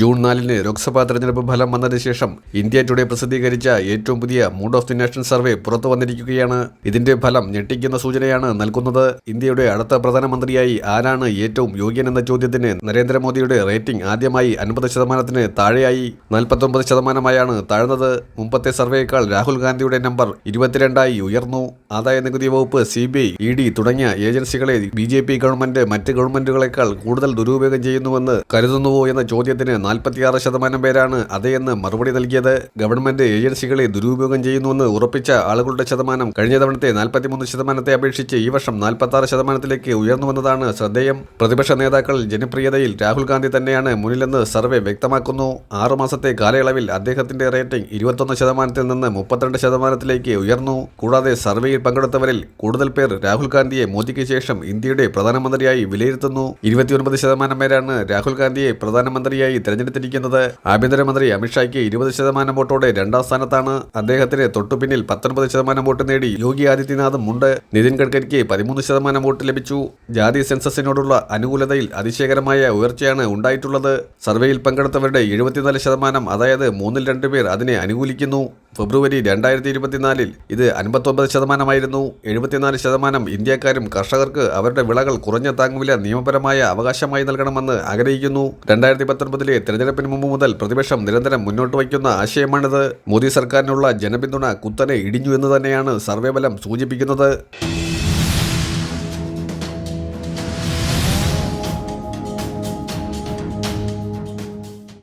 June നാലിന് ലോക്സഭാ തെരഞ്ഞെടുപ്പ് ഫലം വന്നതിന് ശേഷം ഇന്ത്യ ടുഡേ പ്രസിദ്ധീകരിച്ച ഏറ്റവും പുതിയ mood of the nation survey പുറത്തു വന്നിരിക്കുകയാണ്. ഇതിന്റെ ഫലം ഞെട്ടിക്കുന്ന സൂചനയാണ് നൽകുന്നത്. ഇന്ത്യയുടെ അടുത്ത പ്രധാനമന്ത്രിയായി ആരാണ് ഏറ്റവും യോഗ്യൻ എന്ന ചോദ്യത്തിന് നരേന്ദ്രമോദിയുടെ റേറ്റിംഗ് ആദ്യമായി അൻപത് ശതമാനത്തിന് താഴെയായി. നാൽപ്പത്തൊമ്പത് ശതമാനമായാണ് താഴ്ന്നത്. മുമ്പത്തെ സർവേയേക്കാൾ രാഹുൽ ഗാന്ധിയുടെ നമ്പർ ഇരുപത്തിരണ്ടായി ഉയർന്നു. ആദായ നികുതി വകുപ്പ് സി ബി ഇ ഡി തുടങ്ങിയ ഏജൻസികളെ ബി ജെ പി ഗവൺമെന്റ് മറ്റ് ഗവൺമെന്റുകളെക്കാൾ കൂടുതൽ ദുരുപയോഗം ചെയ്യുന്നുവെന്ന് കരുതുന്നുവോ എന്ന ചോദ്യത്തിന് നാൽപ്പത്തിയാറ് ശതമാനം പേരാണ് അതെയെന്ന് മറുപടി നൽകിയത്. ഗവൺമെന്റ് ഏജൻസികളെ ദുരുപയോഗം ചെയ്യുന്നുവെന്ന് ഉറപ്പിച്ച ആളുകളുടെ ശതമാനം കഴിഞ്ഞ തവണത്തെ നാൽപ്പത്തിമൂന്ന് ശതമാനത്തെ അപേക്ഷിച്ച് ഈ വർഷം നാൽപ്പത്തി ശതമാനത്തിലേക്ക് ഉയർന്നുവെന്നതാണ് ശ്രദ്ധേയം. പ്രതിപക്ഷ നേതാക്കൾ ജനപ്രിയതയിൽ രാഹുൽ ഗാന്ധി തന്നെയാണ് മുന്നിലെന്ന് സർവേ വ്യക്തമാക്കുന്നു. ആറുമാസത്തെ കാലയളവിൽ അദ്ദേഹത്തിന്റെ റേറ്റിംഗ് ഇരുപത്തൊന്ന് ശതമാനത്തിൽ നിന്ന് മുപ്പത്തിരണ്ട് ശതമാനത്തിലേക്ക് ഉയർന്നു. കൂടാതെ സർവേയിൽ പങ്കെടുത്തവരിൽ കൂടുതൽ പേർ രാഹുൽ ഗാന്ധിയെ മോദിക്ക് ശേഷം ഇന്ത്യയുടെ പ്രധാനമന്ത്രിയായി വിലയിരുത്തുന്നു. ഇരുപത്തിയൊൻപത് ശതമാനം പേരാണ് രാഹുൽ ഗാന്ധിയെ പ്രധാനമന്ത്രിയായി തെരഞ്ഞെടുത്തിരിക്കുന്നത്. ആഭ്യന്തരമന്ത്രി അമിത്ഷായ്ക്ക് ഇരുപത് ശതമാനം വോട്ടോടെ രണ്ടാം സ്ഥാനത്താണ്. അദ്ദേഹത്തിന് തൊട്ടുപിന്നിൽ പത്തൊൻപത് ശതമാനം വോട്ട് നേടി യോഗി ആദിത്യനാഥും ഉണ്ട്. നിതിൻ ഗഡ്കരിക്ക് പതിമൂന്ന് ശതമാനം വോട്ട് ലഭിച്ചു. ജാതി സെൻസസിനോടുള്ള അനുകൂലതയിൽ അതിശയകരമായ ഉയർച്ചയാണ് ഉണ്ടായിട്ടുള്ളത്. സർവേയിൽ പങ്കെടുത്തവരുടെ എഴുപത്തിനാല് ശതമാനം അതായത് മൂന്നിൽ രണ്ടുപേർ അതിനെ അനുകൂലിക്കുന്നു. ഫെബ്രുവരി രണ്ടായിരത്തി ഇരുപത്തിനാലിൽ ഇത് അൻപത്തൊമ്പത് ശതമാനമായിരുന്നു. എഴുപത്തിനാല് ശതമാനം ഇന്ത്യക്കാരും കർഷകർക്ക് അവരുടെ വിളകൾ കുറഞ്ഞ താങ്ങുവില നിയമപരമായ അവകാശമായി നൽകണമെന്ന് ആഗ്രഹിക്കുന്നു. രണ്ടായിരത്തി പത്തൊൻപതിലെ തെരഞ്ഞെടുപ്പിന് മുമ്പ് മുതൽ പ്രതിപക്ഷം നിരന്തരം മുന്നോട്ട് വയ്ക്കുന്ന ആശയമാണിത്. മോദി സർക്കാരിനുള്ള ജനപിന്തുണ കുത്തനെ ഇടിഞ്ഞു എന്ന് തന്നെയാണ് സർവേ ഫലം സൂചിപ്പിക്കുന്നത്.